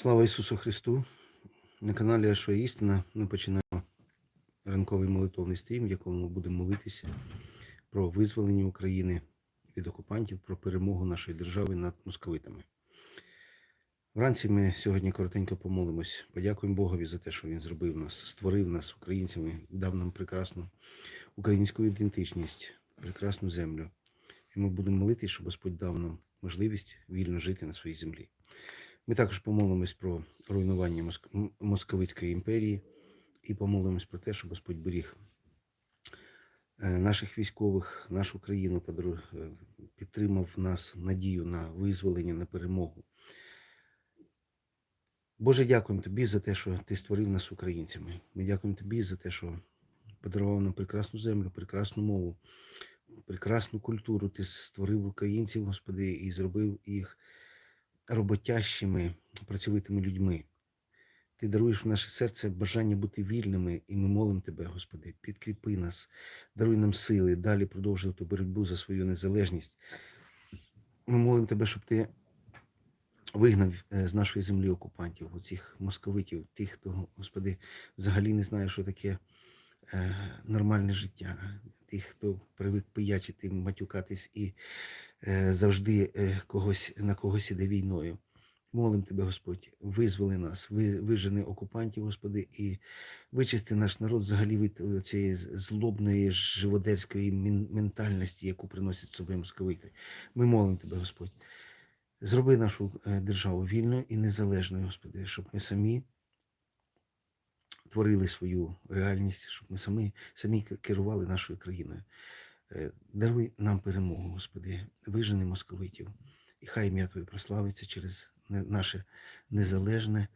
Слава Ісусу Христу! На каналі Ашо Істина ми починаємо ранковий молитовний стрім, в якому ми будемо молитися про визволення України від окупантів, про перемогу нашої держави над московитами. Вранці ми сьогодні коротенько помолимось. Подякуємо Богові за те, що Він зробив нас, створив нас українцями, дав нам прекрасну українську ідентичність, прекрасну землю. І ми будемо молитися, щоб Господь дав нам можливість вільно жити на своїй землі. Ми також помолимось про руйнування Моск- Московицької імперії і помолимось про те, щоб Господь беріг е, наших військових, нашу країну, е, підтримав нас надію на визволення, на перемогу. Боже, дякуємо Тобі за те, що Ти створив нас українцями. Ми дякуємо Тобі за те, що подарував нам прекрасну землю, прекрасну мову, прекрасну культуру. Ти створив українців, Господи, і зробив їх роботящими, працьовитими людьми. Ти даруєш в наше серце бажання бути вільними, і ми молимо Тебе, Господи, підкріпи нас, даруй нам сили, далі продовжувати боротьбу за свою незалежність. Ми молимо Тебе, щоб Ти вигнав е, з нашої землі окупантів, оцих московитів, тих, хто, Господи, взагалі не знає, що таке е, нормальне життя, тих, хто привик пиячити, матюкатись і завжди е, когось на когось іде війною. Молим тебе, Господь, визволи нас, вижени окупантів, Господи, і вичисти наш народ взагалі від цієї злобної живодерської ментальності, яку приносять з собою московити. Ми молимо тебе, Господь. Зроби нашу е, державу вільною і незалежною, Господи, щоб ми самі творили свою реальність, щоб ми самі, самі керували нашою країною. Е, Даруй нам перемогу, Господи, вижени московитів, і хай ім'я Твоє прославиться через наше незалежне,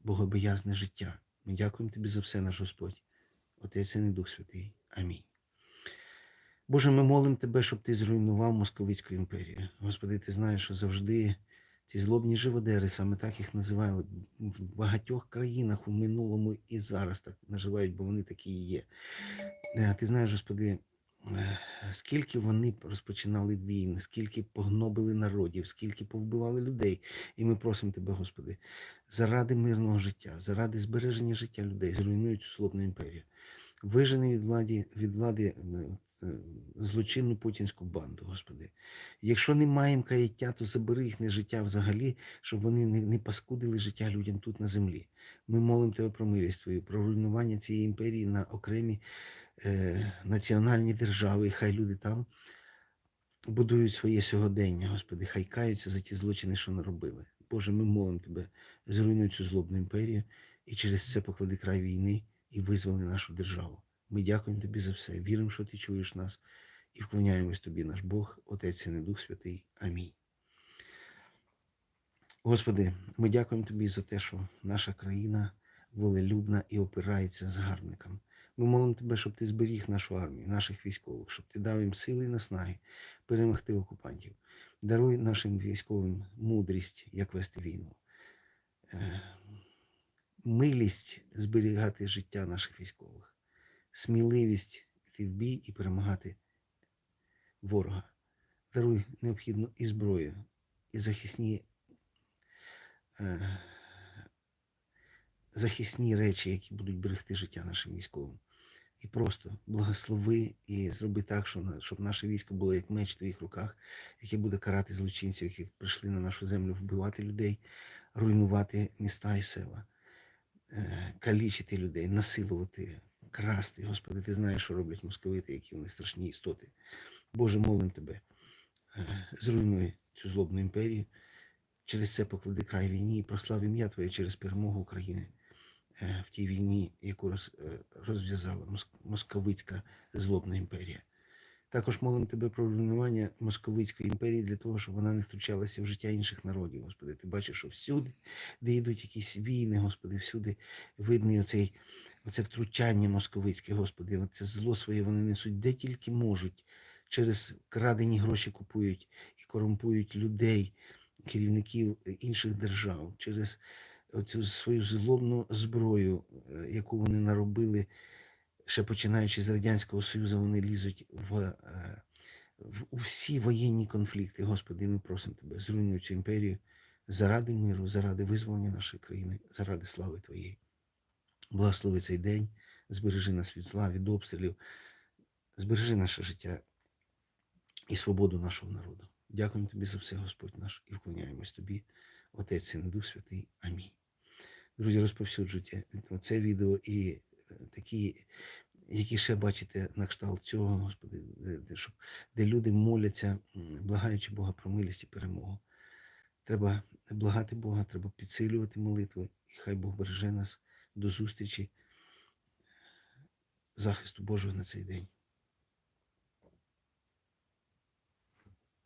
богобоязне життя. Ми дякуємо Тобі за все, наш Господь, Отець і Дух Святий. Амінь. Боже, ми молимо Тебе, щоб Ти зруйнував Московицьку імперію. Господи, Ти знаєш, що завжди ці злобні живодери, саме так їх називали, в багатьох країнах у минулому і зараз так називають, бо вони такі і є. Е, Ти знаєш, Господи, скільки вони розпочинали війни, скільки погнобили народів, скільки повбивали людей. І ми просимо Тебе, Господи, заради мирного життя, заради збереження життя людей, зруйнуй цю злобну імперію. Вижени від влади, від влади е, е, злочинну путінську банду, Господи. Якщо не маємо каяття, то забери їхнє життя взагалі, щоб вони не, не паскудили життя людям тут на землі. Ми молимо Тебе про милість Твою, про руйнування цієї імперії на окремі е, національні держави, і хай люди там будують своє сьогодення, Господи, хай каються за ті злочини, що наробили. Боже, ми молимо Тебе, зруйнуй цю злобну імперію і через це поклади край війни і визволи нашу державу. Ми дякуємо Тобі за все, віримо, що Ти чуєш нас, і вклоняємось Тобі, наш Бог, Отець і Дух Святий. Амінь. Господи, ми дякуємо Тобі за те, що наша країна волелюбна і опирається згарбникам. Ми молимо Тебе, щоб Ти зберіг нашу армію, наших військових, щоб Ти дав їм сили і наснаги перемогти окупантів. Даруй нашим військовим мудрість, як вести війну, Е, милість зберігати життя наших військових, сміливість йти в бій і перемагати ворога. Даруй необхідну і зброю, і захисні, е, захисні речі, які будуть берегти життя нашим військовим. І просто благослови і зроби так, щоб наше військо було як меч в твоїх руках, яке буде карати злочинців, які прийшли на нашу землю вбивати людей, руйнувати міста і села, е, калічити людей, насилувати, красти. Господи, ти знаєш, що роблять московити, які вони страшні істоти. Боже, молим тебе, е, зруйнуй цю злобну імперію. Через це поклади край війні і прослав ім'я Твоє через перемогу України в тій війні, яку роз, розв'язала моск- московицька злобна імперія. Також молимо тебе про руйнування московицької імперії для того, щоб вона не втручалася в життя інших народів. Господи, ти бачиш, що всюди, де йдуть якісь війни, Господи, всюди видний оцей, оце втручання московицьке, Господи, це зло своє вони несуть де тільки можуть. Через крадені гроші купують і корумпують людей, керівників е, інших держав, через оцю свою злобну зброю, е, яку вони наробили, ще починаючи з Радянського Союзу, вони лізуть в, е, в у воєнні конфлікти. Господи, ми просимо Тебе, зруйнуй цю імперію, заради миру, заради визволення нашої країни, заради слави Твоєї. Благослови цей день, збережи нас від зла, від обстрілів, збережи наше життя і свободу нашого народу. Дякуємо Тобі за все, Господь наш, і вклоняємось Тобі, Отець, Син, Дух Святий. Амінь. Друзі, розповсюджуйте це відео і е, такі, які ще бачите на кшталт цього, Господи, де, де, люди моляться, благаючи Бога про милість і перемогу. Треба благати Бога, треба підсилювати молитви, і хай Бог береже нас до зустрічі захисту Божого на цей день.